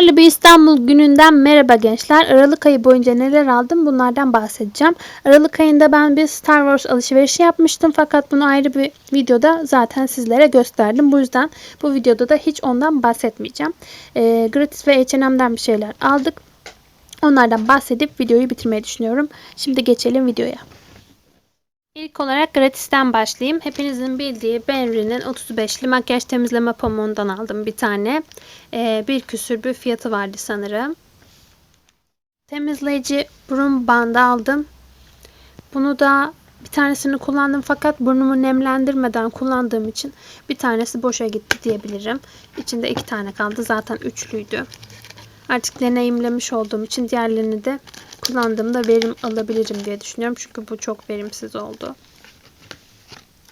Karlı bir İstanbul gününden merhaba gençler. Aralık ayı boyunca neler aldım bunlardan bahsedeceğim. Aralık ayında ben bir Star Wars alışverişi yapmıştım fakat bunu ayrı bir videoda zaten sizlere gösterdim. Bu yüzden bu videoda da hiç ondan bahsetmeyeceğim. Ee, gratis ve H&M'den bir şeyler aldık. Onlardan bahsedip videoyu bitirmeyi düşünüyorum. Şimdi geçelim videoya. İlk olarak gratisten başlayayım. Hepinizin bildiği Benri'nin 35'li makyaj temizleme pamuğundan aldım bir tane. Ee, bir küsür bir fiyatı vardı sanırım. Temizleyici burun bandı aldım. Bunu da bir tanesini kullandım fakat burnumu nemlendirmeden kullandığım için bir tanesi boşa gitti diyebilirim. İçinde iki tane kaldı. Zaten üçlüydü. Artık deneyimlemiş olduğum için diğerlerini de kullandığımda verim alabilirim diye düşünüyorum. Çünkü bu çok verimsiz oldu.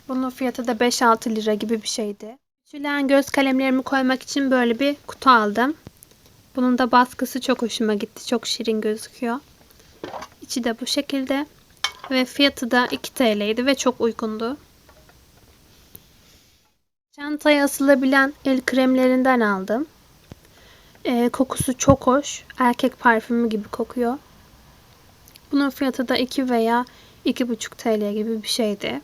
Bunun fiyatı da 5-6 lira gibi bir şeydi. Küçülen göz kalemlerimi koymak için böyle bir kutu aldım. Bunun da baskısı çok hoşuma gitti. Çok şirin gözüküyor. İçi de bu şekilde. Ve fiyatı da 2 TL'ydi ve çok uygundu. Çantaya asılabilen el kremlerinden aldım. Ee, kokusu çok hoş. Erkek parfümü gibi kokuyor. Bunun fiyatı da 2 veya 2,5 TL gibi bir şeydi.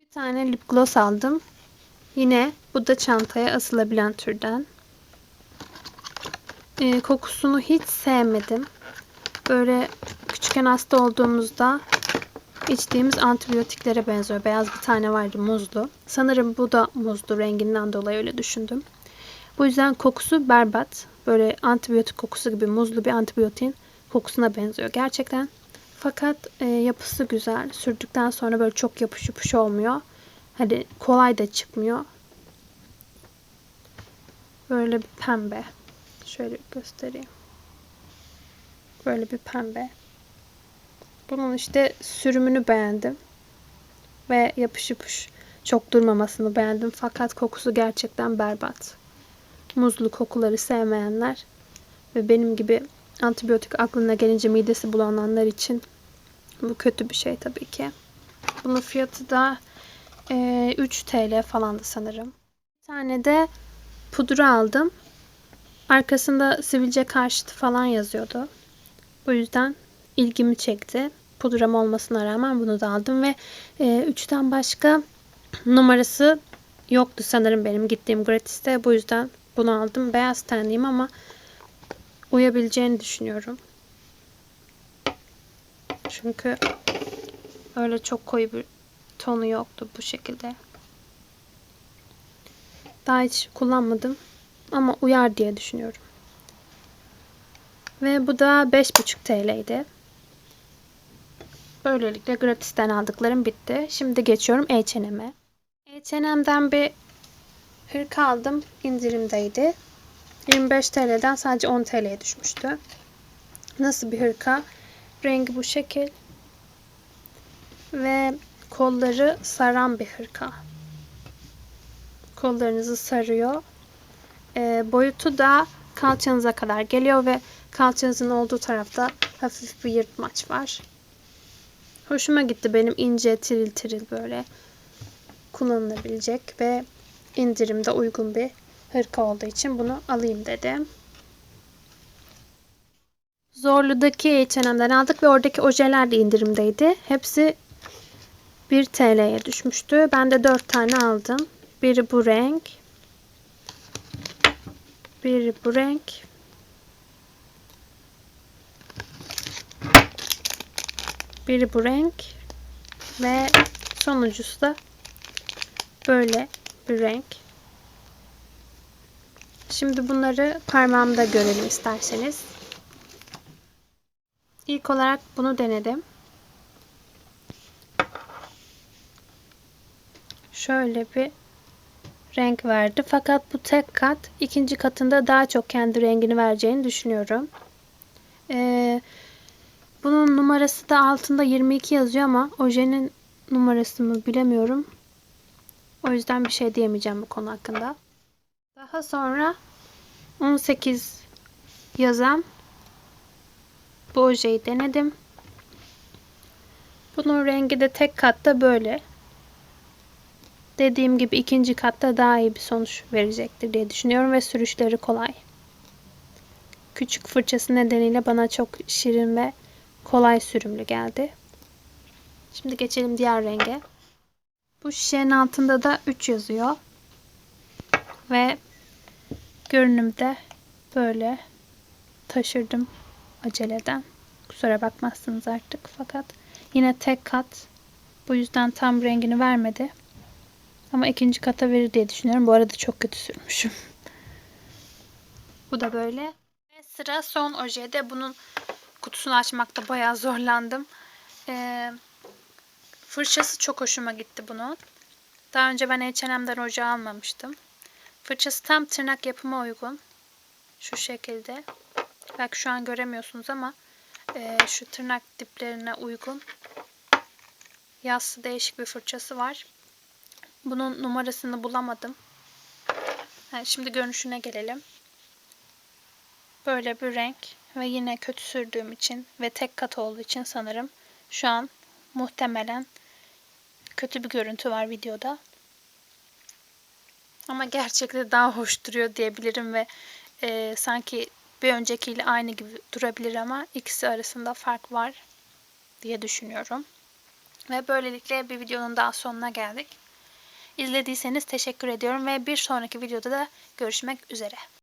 Bir tane lip gloss aldım. Yine bu da çantaya asılabilen türden. Ee, kokusunu hiç sevmedim. Böyle küçükken hasta olduğumuzda içtiğimiz antibiyotiklere benziyor. Beyaz bir tane vardı muzlu. Sanırım bu da muzlu renginden dolayı öyle düşündüm. Bu yüzden kokusu berbat. Böyle antibiyotik kokusu gibi muzlu bir antibiyotin kokusuna benziyor gerçekten. Fakat e, yapısı güzel. Sürdükten sonra böyle çok yapış yapış olmuyor. Hani kolay da çıkmıyor. Böyle bir pembe. Şöyle göstereyim. Böyle bir pembe. Bunun işte sürümünü beğendim. Ve yapış yapış çok durmamasını beğendim. Fakat kokusu gerçekten berbat. Muzlu kokuları sevmeyenler ve benim gibi antibiyotik aklına gelince midesi bulananlar için bu kötü bir şey tabii ki. Bunun fiyatı da e, 3 TL falandı sanırım. Bir tane de pudra aldım. Arkasında sivilce karşıtı falan yazıyordu. Bu yüzden ilgimi çekti. Pudram olmasına rağmen bunu da aldım ve e, üçten başka numarası yoktu sanırım benim gittiğim gratiste. Bu yüzden bunu aldım. Beyaz tenliyim ama uyabileceğini düşünüyorum. Çünkü öyle çok koyu bir tonu yoktu bu şekilde. Daha hiç kullanmadım ama uyar diye düşünüyorum. Ve bu da 5,5 TL'ydi. Böylelikle gratisten aldıklarım bitti. Şimdi geçiyorum H&M'e. H&M'den bir hırka aldım. indirimdeydi. 25 TL'den sadece 10 TL'ye düşmüştü. Nasıl bir hırka? Rengi bu şekil. Ve kolları saran bir hırka. Kollarınızı sarıyor. E, boyutu da kalçanıza kadar geliyor ve kalçanızın olduğu tarafta hafif bir yırtmaç var. Hoşuma gitti benim ince tiril tiril böyle kullanılabilecek ve indirimde uygun bir hırka olduğu için bunu alayım dedim. Zorlu'daki H&M'den aldık ve oradaki ojeler de indirimdeydi. Hepsi 1 TL'ye düşmüştü. Ben de 4 tane aldım. Biri bu renk. Biri bu renk. Biri bu renk. Ve sonuncusu da böyle bir renk. Şimdi bunları parmağımda görelim isterseniz. İlk olarak bunu denedim. Şöyle bir renk verdi. Fakat bu tek kat ikinci katında daha çok kendi rengini vereceğini düşünüyorum. Ee, bunun numarası da altında 22 yazıyor ama ojenin numarası mı bilemiyorum. O yüzden bir şey diyemeyeceğim bu konu hakkında. Daha sonra 18 yazan bu ojeyi denedim. Bunun rengi de tek katta böyle. dediğim gibi ikinci katta daha iyi bir sonuç verecektir diye düşünüyorum ve sürüşleri kolay. Küçük fırçası nedeniyle bana çok şirin ve kolay sürümlü geldi. Şimdi geçelim diğer renge. Bu şişenin altında da 3 yazıyor. Ve görünümde böyle taşırdım aceleden. Kusura bakmazsınız artık fakat yine tek kat. Bu yüzden tam rengini vermedi. Ama ikinci kata verir diye düşünüyorum. Bu arada çok kötü sürmüşüm. Bu da böyle. Ve sıra son ojede. Bunun kutusunu açmakta bayağı zorlandım. Ee, fırçası çok hoşuma gitti bunun. Daha önce ben H&M'den oje almamıştım. Fırçası tam tırnak yapıma uygun. Şu şekilde. Belki şu an göremiyorsunuz ama e, şu tırnak diplerine uygun. Yassı değişik bir fırçası var. Bunun numarasını bulamadım. Ha, şimdi görünüşüne gelelim. Böyle bir renk ve yine kötü sürdüğüm için ve tek kat olduğu için sanırım şu an muhtemelen kötü bir görüntü var videoda. Ama gerçekte daha hoş duruyor diyebilirim ve e, sanki bir öncekiyle aynı gibi durabilir ama ikisi arasında fark var diye düşünüyorum. Ve böylelikle bir videonun daha sonuna geldik. İzlediyseniz teşekkür ediyorum ve bir sonraki videoda da görüşmek üzere.